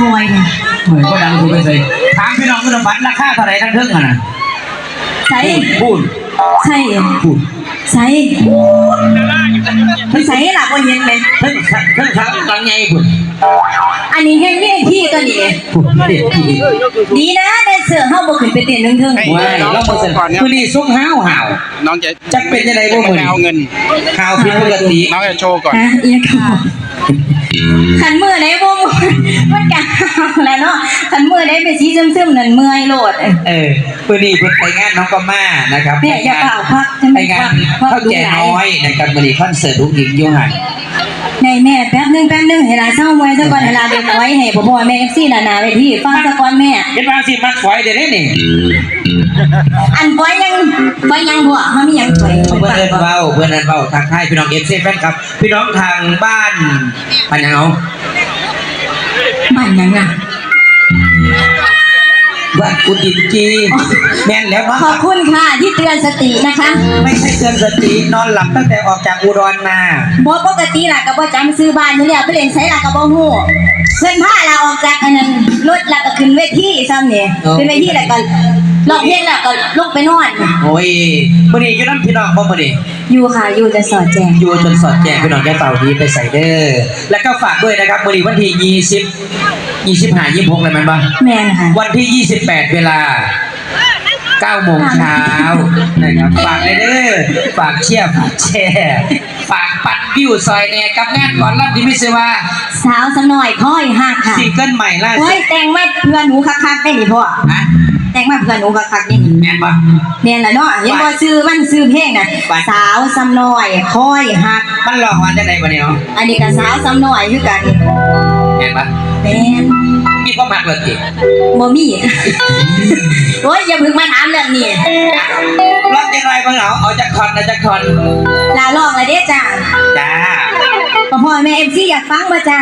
คอยเนี่ยเหมือนก็ดังกูไปเลยถามพี่น้องคุณบัตรราคาเท่าไหร่ทั้งเทิงอะนะใส่พูดใส่พูดใส่ไม่ใส่หลักวันเย็นเลยเทิงเทิงครับหลังไงพูดอันนี้ให้ยี่พี่ตัวนี้พูดเด็ดพูดดีนะแดนเซอร์เข้าบ่ขึ้นไปเต้นเรื่องเทิงให้ว้ายเราเปอร์เซ็นต์คือนี่ซุ้มห้าวห่าวน้องจะจะเป็นยังไงพวกมึงเอาเงินข่าวผิดปกติน้องจะโชว์ก่อนฮะอีกค่ะ ขันมือไหนบ่มือมันกะแล้วเนาะขันมือไหนเป็นสีซึมๆนั่นเมื่อยโลดเออเพื่อนี่เพื่อไปงานน้องก็มานะครับแม่อย่าเปล่าพักใช่ไหมไปงานพักข้าวแก่น้อยนะครับบริคอนเสิร์ตลูกหญิงยูหัน ในแม่แป๊บนึงแป๊บนึงเวลาเศร้ามวยซะก่อนเวลาเด็กไว้ให้พ่อพ่อแม่เอฟซีหนาๆไปที่ฟังซะก่อนแม่ เห็นว่าสิมักฝอยเดี๋ยวนี้นี่อันปอยยังปอยยังหัวเขามียังปอยเพื่อนเอินเบาเพื่อนเอินเบาทางค่ายพี่น้องเอฟซีแฟนครับ พี่น้องทางบ้านปัญญาเอาบ้านยังอะ บ้านกุดินจีแม่นแล้วขมั้งอบคุณค่ะที่เตือนสตินะคะ ไม่ใช่เตือนสตินอนหลับตั้งแต่ออกจากอุดรมาบ่ปกติล่ะก็บ่จำซื้อบ้านอยู่แล้วไปเล่นไสล่ะก็บ่ฮู้เพิ่นพาเราออกจากอันนั้นรถแล้วก็ขึ้นเวทีซ้ำนี่ขึ้นเวทีแล้วก็ร้องเพลงแล้วก็ลงไปนอนโอ้ยมื่อนี้อยู่น้ำพี่น้องบ่มื่อนี้ อยู่ค่ะอยู่จะสอดแจงอยู่จนสอดแจงพี่น้องได้เป่าดีไปใส่เด้อแล้วก็ฝากด้วยนะครับมื่อนี้วันที่ยี่สิบยี่สิบห้ายี่สิบหกอะไรมันบ้างแม่นค่ะวันที่28เวลา9โมงเช้านะครับฝากเลยเด้อฝากเชียร์ฝากแชร์ฝากปัดวิวซอยแน่กับงานก่อนรับที่มิเซว่าสาวสำน้อยค่อยหักค่ะซิงเกิลใหม่ล่าสุโอ้ยดแต่งมาเพื่อนหนูคักๆได้นี่พ่อฮะ แต่งมาเพื่อนหนูคักๆนี่นี่แม่นปะแม่นล่ะเนาะเห็นบ่ซื้อมันซื้อเพลงน่ะว่าสาวสำน้อยค่อยหัก มันหลอกวันจะไหนปะเนี่ยอันนี้ก็สาวสำน้อยคือกันแม่นปะแม่นมีความหักเลยจิบ่มีโอ้ยอย่าเพิ่งมาถามเรื่องนี้รอบยังไงบ้างเหรอเอาจากคอนนะจากคอนลาลอกเลยเด้จ้าจ้าพ่อพ่อแม่เอฟซีอยากฟังบ่จ้า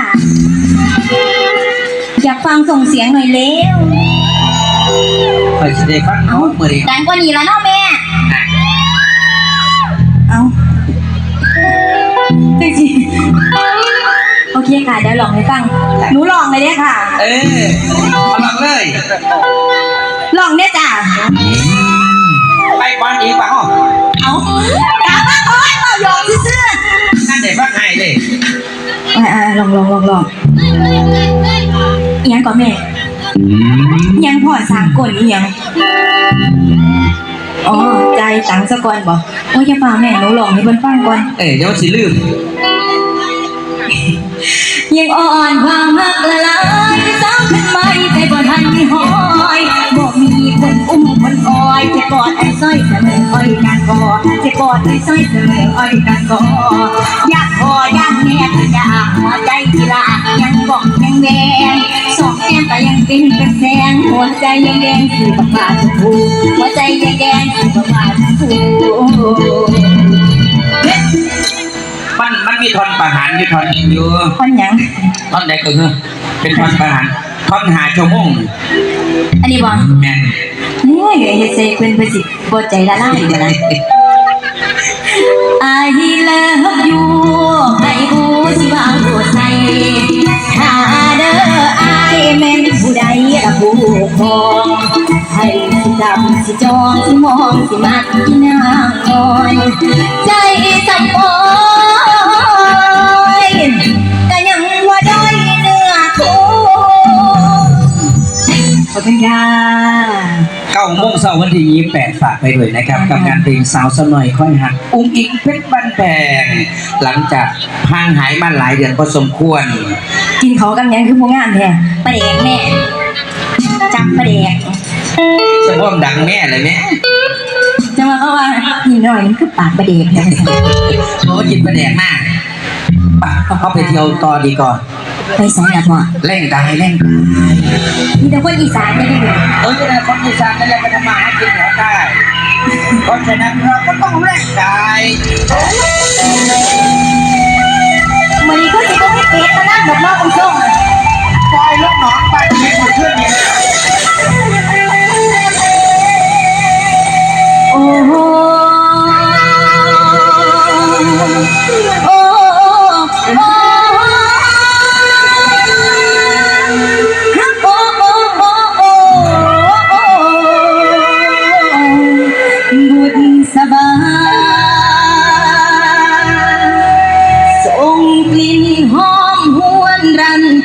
อยากฟังส่งเสียงหน่อยเร็ว คอยสิได้ฟังเขาเมื่อนี้ดังกว่านี้แล้วเนาะแม่อะเอาจริงๆโอเคค่ะ เดี๋ยวลองให้ฟัง หนูลองเลยเด้อค่ะ เออเอาลองเลย ลองเด้อจ้าไปบอลอีกป่ะฮะเอาตามมาก่อนเอาหยอกซื่อนั่นเด็กฟังไห้เลยๆอ่าๆลองลองลองลองอิหยังก่อนแม่อิห ยังพ่อสามกลอิหยังอ๋อใจายตังค์ซะก่อนบ่โอ้ยอย่าฟังแม่หนูลองให้เพิ่นฟังก่อน เอ้ยเดี๋ยวสิลืมยังอ่อนความหักละลายสาวขึ้นไม่แต่บ่ทันมีหอยบ่มีคนอุ้มคนคอยจะกอดไอ้สร้อยเสมออ้อยกันกอจะกอดไอ้สร้อยเสมออ้อยกันกออยากพออยากแนบอยากหัวใจที่ละยังบอกยังแดงสอง แก้มก็ยังเป็นกระแสงหัวใจยังแดงคือประกาศชมพูหัวใจยังแดงคือประกาศชมพูมันมันมีทอนประหารอยู่ทอนหนึงอยู่คนหยังทอนใดก็คือเป็นทอนประหารทอนหาชั่วโมงอันนี้บ่แม่นเฮ้ยเฮ็ดใส่เพิ่นไปสิบ่ใจละลายเด้อนะ I love you ให้ผู้สิว่าหัวใจ แม่นผู้ใดละผู้ครองให้สิจำสิจองสิมองสิมักที่นางน้อย ใจสำอ้อยก็ยังว่าด้อยเนื้อคู่ขอบคุณค่ะเก้าโมงเช้าวันที่ยี่แปดฝากไปด้วยนะครับ กับงานเพลงสาวสนอยค่อยหัก อุ้งอิงเพชรบันแพงหลังจากห่างหายมาหลายเดือนพอสมควร กินเขากันยังคือพวกงานแท้ประเดกแม่จับประเดกจะพ่อมดังแม่เลยแม่จะมาเขาว่านี่หน่อยมันคือปากประเดกแท้โอ้จิตประแดกหน้าไปเขาไปเที่ยวต่อดีก่อนไปสองอย่างพ่อเร่งได้เร่งได้มีแต่คนอีสานได้ด้วยเออจะได้คนอีสานนั่นแหละไปทำมาหากินแถวใต้เพราะฉะนั้นเราก็ต้องเร่งได้ มันก็สิก็ไม่เป็ดมานั่งดอกนอกคุณส่งปล่อยลูกน้องไปมีคนเพื่อน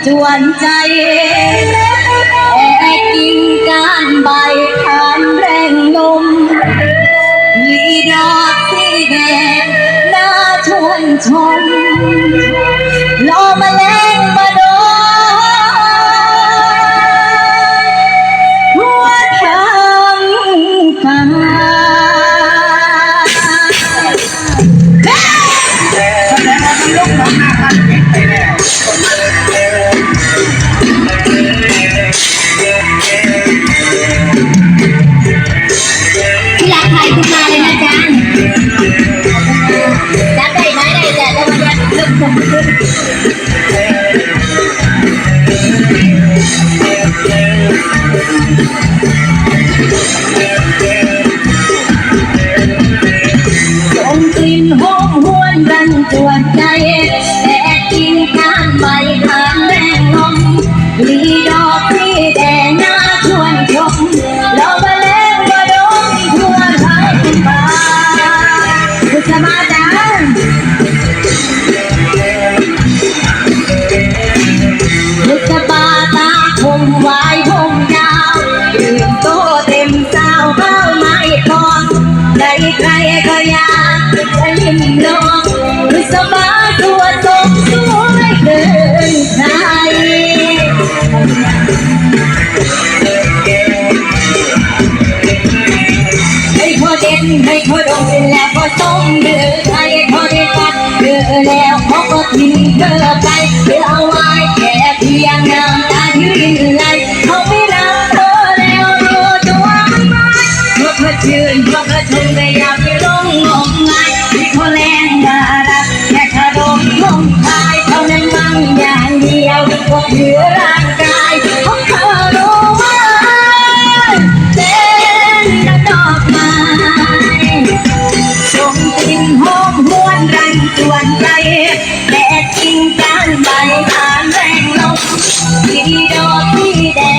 จวนใจแอบกินงการใบขานแรงลมลีดอกสีแดงน่าชวนชมรอมาแล้ว รันจวนใจ ให้เขาดมแล้วก็ต้มเดือดให้เขาได้ตัดเดือดแล้วเขาก็ทิ้งเธอไปเพื่อเอาไว้แค่เพียงน้ำตาที่รินไหลเขาไม่รักเธอแล้วรู้ตัวไม่ไหวเพราะเขาชื่นเพราะเขาชมแต่อยากไปลงงงงายที่เขาแรงดารักแค่เขาดมลมคายเท่านั้นมั่งอย่างเดียวก็เหลือ đẹp chinh tan bài hát rèn lông khi đó khi đẹp